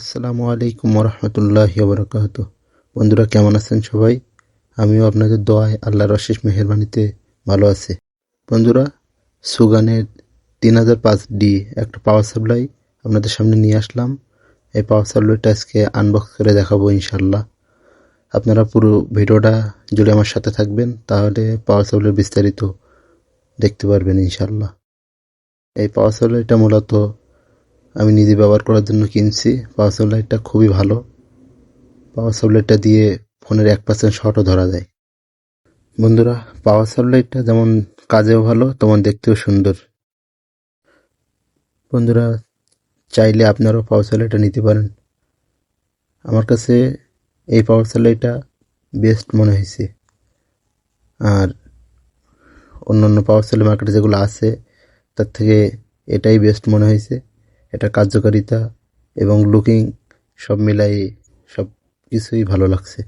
আসসালামু আলাইকুম রহমতুল্লাহ বরকাত বন্ধুরা, কেমন আছেন সবাই? আমিও আপনাদের দোয়ায় আল্লাহর অশেষ মেহরবানিতে ভালো আছি। বন্ধুরা, সুগানের তিন হাজার পাঁচ ডি একটা পাওয়ার সাপ্লাই আপনাদের সামনে নিয়ে আসলাম। এই পাওয়ার সাপ্লাইটা আজকে আনবক্স করে দেখাবো ইনশাল্লাহ আপনারা পুরো ভিডিওটা জুড়ে আমার সাথে থাকবেন, তাহলে পাওয়ার সাপ্লাইয়ের বিস্তারিত দেখতে পারবেন ইনশাল্লাহ এই পাওয়ার সাপ্লাইটা মূলত আমি নিজে ব্যবহার করার জন্য কিনছি। পাওয়ার সাপ্লাইটা খুবই ভালো। পাওয়ার সাপ্লাইটা দিয়ে ফোনের এক পার্সেন্ট শর্টও ধরা যায়। বন্ধুরা পাওয়ার সাপ্লাইটা যেমন কাজেও ভালো, তেমন দেখতেও সুন্দর। বন্ধুরা, চাইলে আপনারাও পাওয়ার সাপ্লাইটা নিতে পারেন। আমার কাছে এই পাওয়ার সাপ্লাইটা বেস্ট মনে হয়েছে। আর অন্য অন্য পাওয়ার সাপ্লাই মার্কেটে যেগুলো আছে, তার থেকে এটাই বেস্ট মনে হয়েছে। এটা কার্যকারিতা এবং লুকিং সব মিলাই সব কিছুই ভালো লাগছে।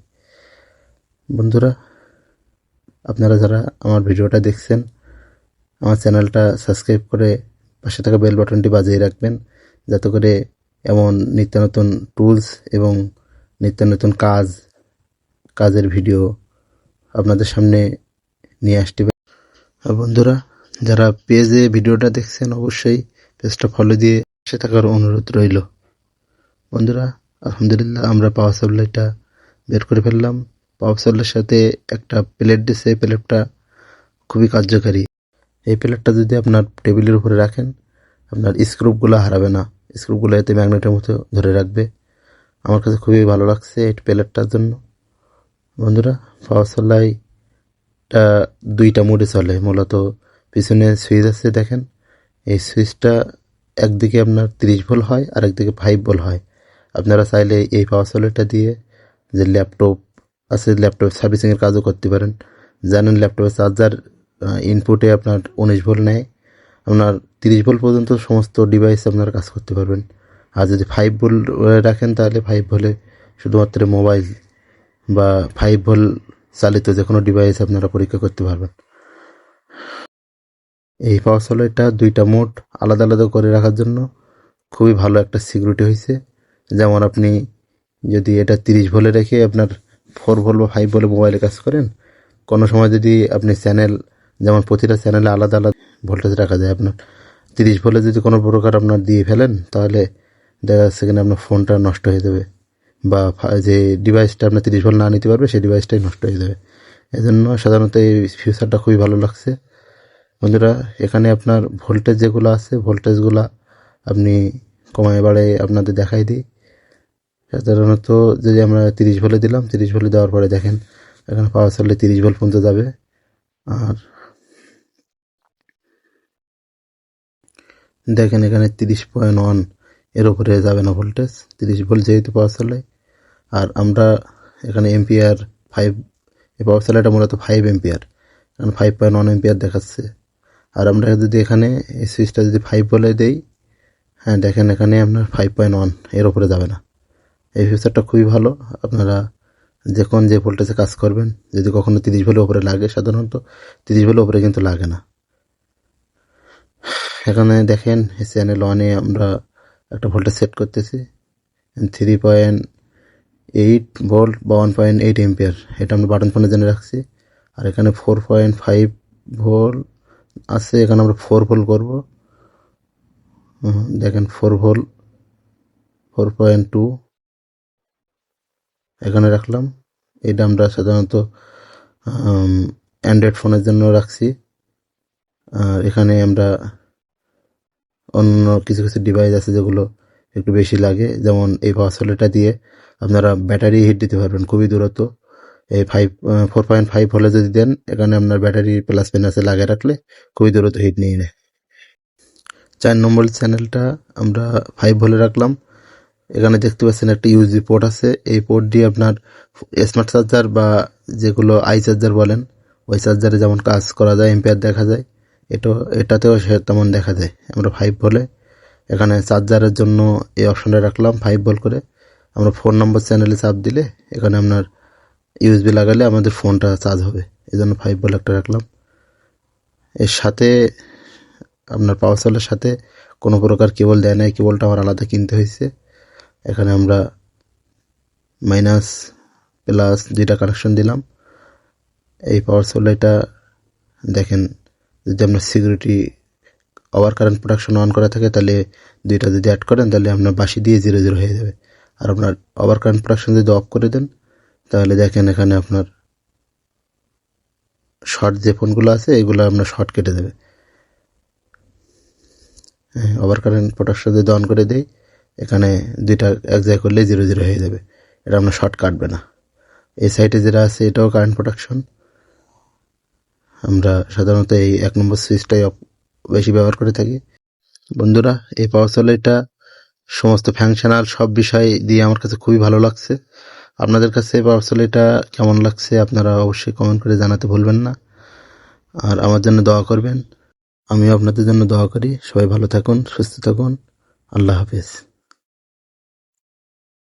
বন্ধুরা, আপনারা যারা আমার ভিডিওটা দেখছেন, আমার চ্যানেলটা সাবস্ক্রাইব করে পাশে থাকা বেল বাটনটি বাজিয়ে রাখবেন, যাতে করে এমন নিত্য নতুন টুলস এবং নিত্য নতুন কাজ, কাজের ভিডিও আপনাদের সামনে নিয়ে আসতে পারি। বন্ধুরা, যারা পেজে ভিডিওটা দেখছেন, অবশ্যই পেজটা ফলো দিয়ে পাশে থাকার অনুরোধ রইল। বন্ধুরা, আলহামদুলিল্লাহ আমরা পাওয়ার সাপ্লাইটা বের করে ফেললাম। পাওয়ার সাপ্লাইয়ের সাথে একটা প্লেট দিছে, এই প্লেটটা খুবই কার্যকারী। এই প্লেটটা যদি আপনার টেবিলের উপরে রাখেন, আপনার স্ক্রুপগুলো হারাবে না। স্ক্রুপগুলো এতে ম্যাগনেটের মতো ধরে রাখবে। আমার কাছে খুবই ভালো লাগছে এই প্লেটটার জন্য। বন্ধুরা পাওয়ার সাপ্লাইটা দুইটা মোডে চলে। মূলত পিছনে সুইচ আছে, দেখেন। এই সুইচটা একদিকে আপনার তিরিশ ভোল্ট হয় আর একদিকে ফাইভ ভোল্ট হয়। আপনারা চাইলে এই পাওয়ার সাপ্লাইটা দিয়ে যে ল্যাপটপ আছে ল্যাপটপ সার্ভিসিংয়ের কাজও করতে পারেন। জানেন ল্যাপটপের চার্জার ইনপুটে আপনার উনিশ ভোল্ট নেয়। আপনার তিরিশ ভোল্ট পর্যন্ত সমস্ত ডিভাইস আপনারা কাজ করতে পারবেন। আর যদি ফাইভ ভোল্ট রাখেন তাহলে ফাইভ ভোল্টে শুধুমাত্র মোবাইল বা ফাইভ ভোল্ট চালিত যে কোনো ডিভাইস আপনারা পরীক্ষা করতে পারবেন। এই পাওয়ার সাপ্লাইটা দুইটা মোড আলাদা আলাদা করে রাখার জন্য খুবই ভালো একটা সিকিউরিটি হয়েছে যেমন আপনি যদি এটা তিরিশ ভোলে রেখে আপনার ফোর ভোল বা ফাইভ ভোলে মোবাইলে কাজ করেন, কোনো সময় যদি আপনি চ্যানেল যেমন প্রতিটা চ্যানেলে আলাদা আলাদা ভোল্টেজ রাখা যায় আপনার। তিরিশ ভোলে যদি কোনো প্রকার আপনার দিয়ে ফেলেন, তাহলে দেখা যাচ্ছে কিনা আপনার ফোনটা নষ্ট হয়ে যাবে বা যে ডিভাইসটা আপনার তিরিশ ভোল না নিতে পারবে, সেই ডিভাইসটাই নষ্ট হয়ে যাবে। এজন্য সাধারণত এই ফিউচারটা খুবই ভালো লাগছে। বন্ধুরা, এখানে আপনার ভোল্টেজ যেগুলো আছে ভোল্টেজগুলো আপনি কমায় বাড়ায় আপনাদের দেখাই দিই। সাধারণত যদি আমরা তিরিশ ভোলে দিলাম, তিরিশ ভোলে দেওয়ার পরে দেখেন, এখানে পাওয়ার সাপ্লাই তিরিশ ভোল্ট পর্যন্ত যাবে। আর দেখেন এখানে তিরিশ পয়েন্ট ওয়ানের উপরে যাবে না ভোল্টেজ তিরিশ ভোল্ট যেহেতু পাওয়ার সাপ্লাই আর আমরা এখানে এমপিআর ফাইভ এই পাওয়ার সাপ্লাইটা মূলত ফাইভ এমপিআর কারণ ফাইভ পয়েন্ট ওয়ান এমপিআর দেখাচ্ছে। আর আমরা যদি এখানে এই সুইচটা যদি ফাইভ বলে দেই হ্যাঁ দেখেন এখানে আপনার ফাইভ পয়েন্ট ওয়ানের উপরে যাবে না। এই ফিচারটা খুবই ভালো। আপনারা যে কোন যে ভোল্টেজে কাজ করবেন, যদি কখনো তিরিশ ভোলের উপরে লাগে সাধারণত, তিরিশ ভোলের উপরে কিন্তু লাগে না। এখানে দেখেন চ্যানেল ওয়ানে আমরা একটা ভোল্টেজ সেট করতেছি থ্রি পয়েন্ট এইট ভোল্ট বা ওয়ান পয়েন্ট এইট এম্পিয়ার এটা আমরা বাটন ফোনে জেনে রাখছি। আর এখানে ফোর পয়েন্ট ফাইভ ভোল্ট আছে, এখানে আমরা ফোর ভোল করব। দেখেন ফোর ভোল ফোর পয়েন্ট টু এখানে রাখলাম। এটা আমরা সাধারণত অ্যান্ড্রয়েড ফোনের জন্য রাখছি। আর এখানে আমরা অন্য কিছু কিছু ডিভাইস আছে যেগুলো একটু বেশি লাগে। যেমন এই পাওয়ার সোলারটা দিয়ে আপনারা ব্যাটারি হিট দিতে পারবেন, খুবই দূরত্ব এই ফাইভ ফোর পয়েন্ট ফাইভ হলে যদি দেন, এখানে আপনার ব্যাটারি প্লাস পেনাসে লাগিয়ে রাখলে খুবই দ্রুত হিট নিয়ে নেয়। চার নম্বর চ্যানেলটা আমরা ফাইভ ভোলে রাখলাম। এখানে দেখতে পাচ্ছেন একটা ইউজি পোর্ট আছে। এই পোর্ট দিয়ে আপনার স্মার্ট চার্জার বা যেগুলো আই চার্জার বলেন, ওই চার্জারে যেমন কাজ করা যায় এম্পিয়ার দেখা যায়, এটা, এটাতেও সে তেমন দেখা যায়। আমরা ফাইভ বলে এখানে চার্জারের জন্য এই অপশনটা রাখলাম ফাইভ বল করে। আমরা ফোন নম্বর চ্যানেলে চাপ দিলে এখানে আপনার ইউএসবি লাগালে আমাদের ফোনটা চার্জ হবে। এই জন্য ফাইভ বল একটা রাখলাম। এর সাথে আপনার পাওয়ার সেলের সাথে কোনো প্রকার কেবল দেয় নাই। কেবলটা আমার আলাদা কিনতে হয়েছে। এখানে আমরা মাইনাস প্লাস দুইটা কানেকশন দিলাম। এই পাওয়ার সাপ্লাইটা দেখেন, যদি আপনার security over current production on করা থাকে, তাহলে দুইটা যদি অ্যাড করেন, তাহলে আপনার বাসি দিয়ে জিরো জিরো হয়ে যাবে। আর আপনার ওভার কারেন্ট প্রোডাকশন যদি অফ করে দেন তাহলে দেখেন এখানে আপনার শর্ট যে ফোনগুলো আছে, এগুলো আপনার শর্ট কেটে দেবে। হ্যাঁ ওভার কারেন্ট প্রোডাকশন যদি অন করে দেই, এখানে দুইটা এক জায়গায় করলে জিরো জিরো হয়ে যাবে। এটা আপনার শর্ট কাটবে না। এই সাইডে যেটা আছে, এটাও কারেন্ট প্রোডাকশন আমরা সাধারণত এই এক নম্বর সুইচটাই বেশি ব্যবহার করে থাকি। বন্ধুরা, এই পাওয়ার সাপ্লাইটা সমস্ত ফাংশনাল সব বিষয় দিয়ে আমার কাছে খুবই ভালো লাগছে। আপনাদের কাছে পার্সেল এটা কেমন লাগছে আপনারা অবশ্যই কমেন্ট করে জানাতে ভুলবেন না। আর আমার জন্য দোয়া করবেন। আমিও আপনাদের জন্য দোয়া করি। সবাই ভালো থাকুন, সুস্থ থাকুন। আল্লাহ হাফেজ।